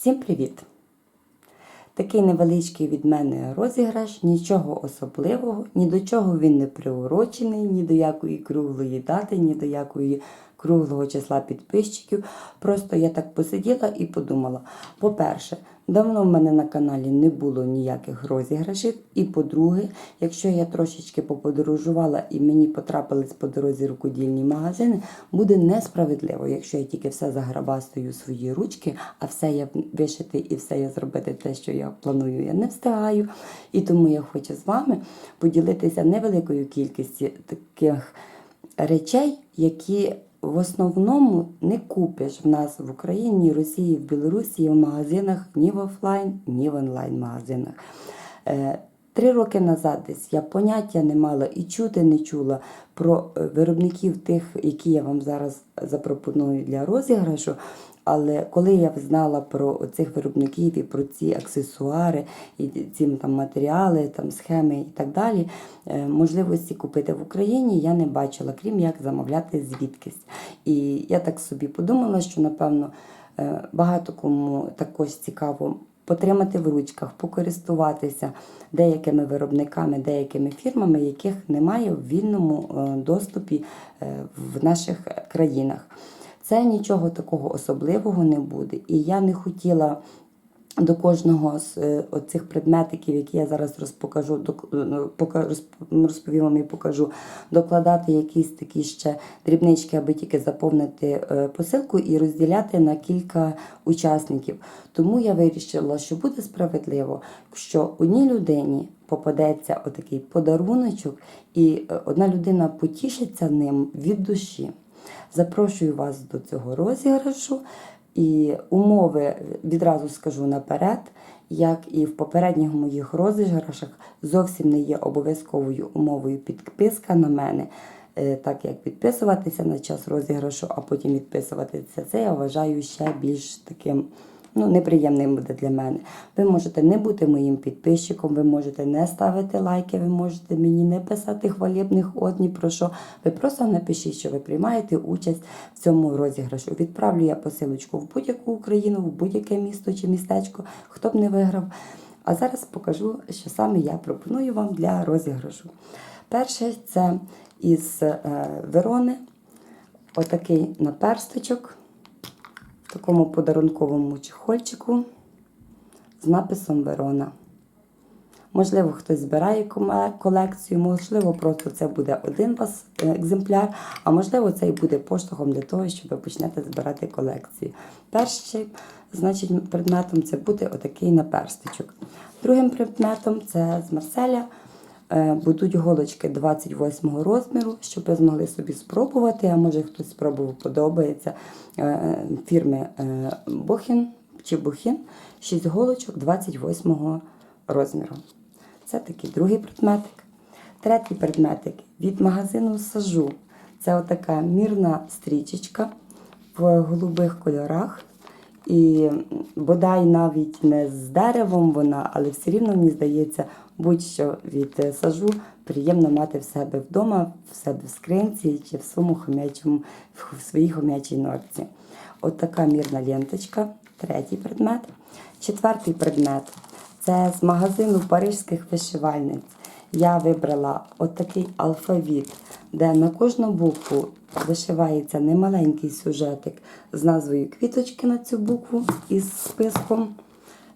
Всім привіт! Такий невеличкий від мене розіграш, нічого особливого, ні до чого він не приурочений, ні до якої круглої дати, ні до якої круглого числа підписчиків. Просто я так посиділа і подумала: по-перше, давно в мене на каналі не було ніяких розіграшів. І по-друге, якщо я трошечки поподорожувала і мені потрапились по дорозі рукодільні магазини, буде несправедливо, якщо я тільки все заграбастую свої ручки, а все я вишити і все я зробити те, що я планую, я не встигаю. І тому я хочу з вами поділитися невеликою кількістю таких речей, які в основному не купиш в нас в Україні, Росії, в Білорусі, в магазинах ні в офлайн, ні в онлайн магазинах. Е, Три роки назад десь я поняття не мала і чути не чула про е, виробників тих, які я вам зараз запропоную для розіграшу. Але коли я знала про цих виробників і про ці аксесуари, і ці там матеріали, там схеми і так далі, е, можливості купити в Україні я не бачила, крім як замовляти звідкись. І я так собі подумала, що напевно е, багато кому також цікаво потримати в ручках, покористуватися деякими виробниками, деякими фірмами, яких немає в вільному е, доступі е, в наших країнах. Це нічого такого особливого не буде. І я не хотіла до кожного з е, оцих предметиків, які я зараз розпокажу, е, розп- розповім вам і покажу, докладати якісь такі ще дрібнички, аби тільки заповнити е, посилку і розділяти на кілька учасників. Тому я вирішила, що буде справедливо, що одній людині попадеться отакий подаруночок, і одна людина потішиться ним від душі. Запрошую вас до цього розіграшу. І умови відразу скажу наперед, як і в попередніх моїх розіграшах, зовсім не є обов'язковою умовою підписка на мене. Е, Так як підписуватися на час розіграшу, а потім відписуватися, це я вважаю ще більш таким ну, неприємним буде для мене. Ви можете не бути моїм підписчиком, ви можете не ставити лайки, ви можете мені не писати хвалібних от ні про що. Ви просто напишіть, що ви приймаєте участь в цьому розіграшу. Відправлю я посилочку в будь-яку Україну, в будь-яке місто чи містечко, хто б не виграв. А зараз покажу, що саме я пропоную вам для розіграшу. Перше це із е, Верони, отакий наперсточок такому подарунковому чехольчику з написом Верона. Можливо, хтось збирає колекцію, можливо, просто це буде один вас е, екземпляр, а можливо, це і буде поштовхом для того, щоб ви почнете збирати колекцію. Першим, значить, предметом це буде отакий наперсточок. Другим предметом це з Марселя. Е, Будуть голочки 28 розміру, щоб ви змогли собі спробувати, а може хтось спробував, подобається е, фірми е, Бохін чи Бухін, 6 голочок 28 розміру. Це такий другий предметик. Третій предметик від магазину Сажу. Це отака мірна стрічечка в голубих кольорах. І бодай навіть не з деревом вона, але все рівно мені здається, будь-що від е, сажу приємно мати в себе вдома, в себе в скринці чи в своєму хомячому, в своїй хомячій норці. От така мірна ленточка, третій предмет. Четвертий предмет це з магазину парижських вишивальниць. Я вибрала отакий алфавіт, де на кожну букву вишивається немаленький сюжетик з назвою квіточки на цю букву із списком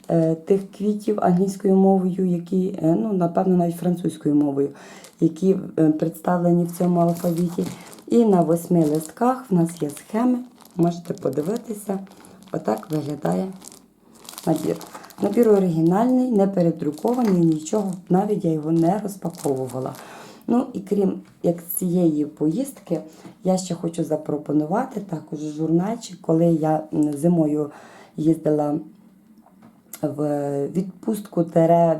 е, тих квітів англійською мовою, які, е, ну, напевно, навіть французькою мовою, які е, представлені в цьому алфавіті. І на восьми листках в нас є схеми. Можете подивитися. Отак виглядає набір. Набір оригінальний, не передрукований, нічого, навіть я його не розпаковувала. Ну і крім як цієї поїздки, я ще хочу запропонувати також журнальчик, коли я зимою їздила в відпустку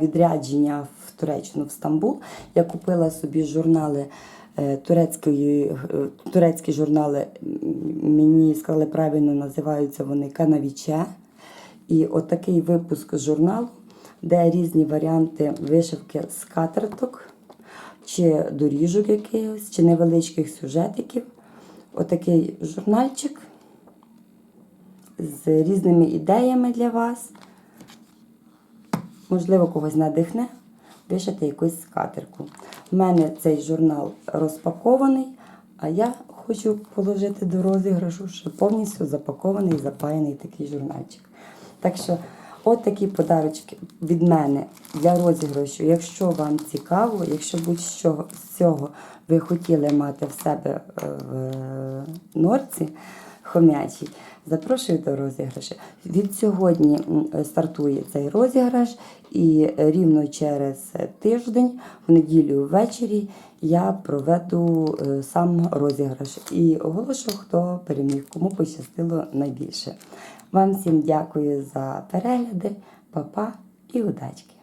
відрядження в Туреччину в Стамбул. Я купила собі журнали е, турецької, е, турецькі журнали. Мені сказали правильно називаються вони Канавіче. І отакий випуск журналу, де різні варіанти вишивки скатерток, чи доріжок якихось, чи невеличких сюжетиків. Отакий журнальчик. з різними ідеями для вас. Можливо, когось надихне, пишете якусь скатерку. У мене цей журнал розпакований, а я хочу положити до розіграшу ще повністю запакований, запаяний такий журнальчик. Так що, от такі подарочки від мене для розіграшу. Якщо вам цікаво, якщо будь-що з цього ви хотіли мати в себе е, в норці хомячій, запрошую до розіграшу. Від сьогодні стартує цей розіграш, і рівно через тиждень, в неділю ввечері, я проведу е, сам розіграш і оголошу, хто переміг, кому пощастило найбільше. Вам всім дякую за перегляди, па-па і удачки!